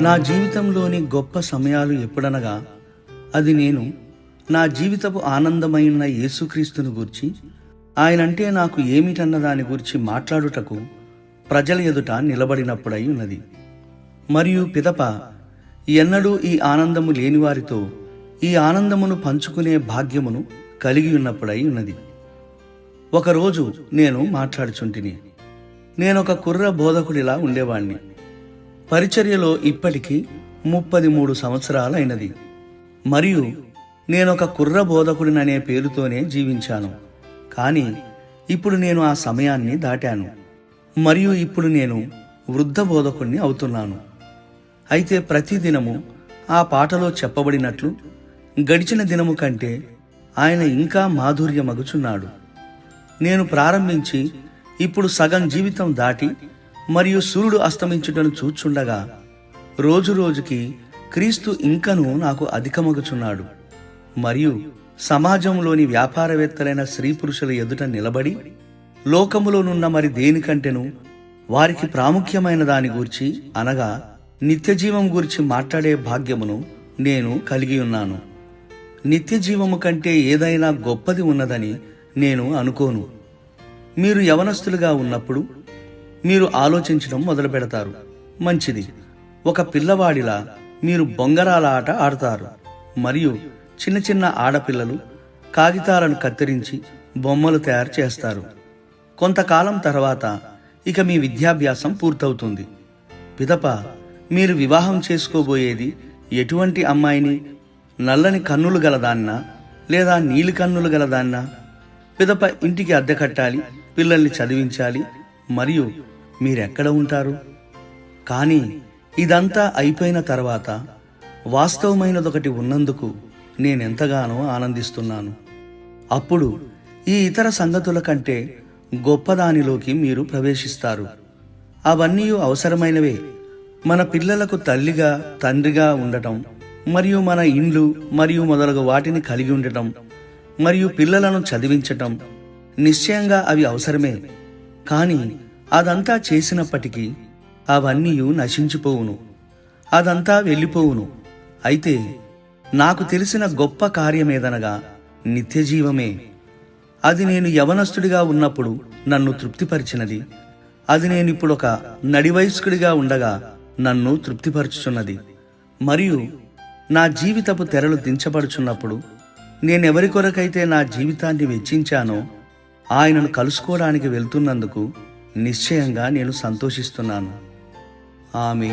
నా జీవితంలోని గొప్ప సమయాలు ఎప్పుడనగా అది నేను నా జీవితపు ఆనందమైన యేసుక్రీస్తుని గూర్చి ఆయనంటే నాకు ఏమిటన్న దాని గురించి మాట్లాడుటకు ప్రజల ఎదుట నిలబడినప్పుడై ఉన్నది. మరియు పిదప ఎన్నడూ ఈ ఆనందము లేనివారితో ఈ ఆనందమును పంచుకునే భాగ్యమును కలిగి ఉన్నప్పుడై ఉన్నది. ఒకరోజు నేను మాట్లాడుచుంటిని. నేనొక కుర్ర బోధకుడిలా ఉండేవాణ్ణి. పరిచర్యలో ఇప్పటికీ ముప్పది మూడు సంవత్సరాలైనది. మరియు నేనొక కుర్ర బోధకుడిననే పేరుతోనే జీవించాను. కానీ ఇప్పుడు నేను ఆ సమయాన్ని దాటాను. మరియు ఇప్పుడు నేను వృద్ధ బోధకుడిని అవుతున్నాను. అయితే ప్రతిదినము ఆ పాటలో చెప్పబడినట్లు గడిచిన దినము కంటే ఆయన ఇంకా మాధుర్యమగుచున్నాడు. నేను ప్రారంభించి ఇప్పుడు సగం జీవితం దాటి మరియు సూర్యుడు అస్తమించుటను చూచుండగా రోజు రోజుకి క్రీస్తు ఇంకను నాకు అధికమగుచున్నాడు. మరియు సమాజంలోని వ్యాపారవేత్తలైన స్త్రీ పురుషుల ఎదుట నిలబడి లోకములోనున్న మరి దేనికంటేను వారికి ప్రాముఖ్యమైన దాని గూర్చి అనగా నిత్యజీవం గురించి మాట్లాడే భాగ్యమును నేను కలిగి ఉన్నాను. నిత్యజీవము కంటే ఏదైనా గొప్పది ఉన్నదని నేను అనుకోను. మీరు యవనస్తులుగా ఉన్నప్పుడు మీరు ఆలోచించడం మొదలు పెడతారు మంచిది. ఒక పిల్లవాడిలా మీరు బొంగరాల ఆట ఆడతారు. మరియు చిన్న చిన్న ఆడపిల్లలు కాగితాలను కత్తిరించి బొమ్మలు తయారు చేస్తారు. కొంతకాలం తర్వాత ఇక మీ విద్యాభ్యాసం పూర్తవుతుంది. పిదప మీరు వివాహం చేసుకోబోయేది ఎటువంటి అమ్మాయిని? నల్లని కన్నులు గలదాన్నా లేదా నీలి కన్నులు గలదాన్నా పిదప ఇంటికి అద్దె కట్టాలి పిల్లల్ని చదివించాలి మరియు మీరెక్కడ ఉంటారు? కానీ ఇదంతా అయిపోయిన తర్వాత వాస్తవమైనదొకటి ఉన్నందుకు నేనెంతగానో ఆనందిస్తున్నాను. అప్పుడు ఈ ఇతర సంగతుల కంటే గొప్పదానిలోకి మీరు ప్రవేశిస్తారు. అవన్నీ అవసరమైనవే. మన పిల్లలకు తల్లిగా తండ్రిగా ఉండటం మరియు మన ఇండ్లు మరియు మొదలగు వాటిని కలిగి ఉండటం మరియు పిల్లలను చదివించటం నిశ్చయంగా అవి అవసరమే. కానీ అదంతా చేసినప్పటికీ అవన్నీ నశించిపోవును. అదంతా వెళ్ళిపోవును. అయితే నాకు తెలిసిన గొప్ప కార్యమేదనగా నిత్యజీవమే. అది నేను యవనస్తుడిగా ఉన్నప్పుడు నన్ను తృప్తిపరిచినది. అది నేను ఇప్పుడు ఒక నడివయస్కుడిగా ఉండగా నన్ను తృప్తిపరచుచున్నది. మరియు నా జీవితపు తెరలు దించబడుచున్నప్పుడు నేనెవరి కొరకైతే నా జీవితాన్ని వెచ్చించానో ఆయనను కలుసుకోవడానికి వెళ్తున్నందుకు నిశ్చయంగా నేను సంతోషిస్తున్నాను. ఆమె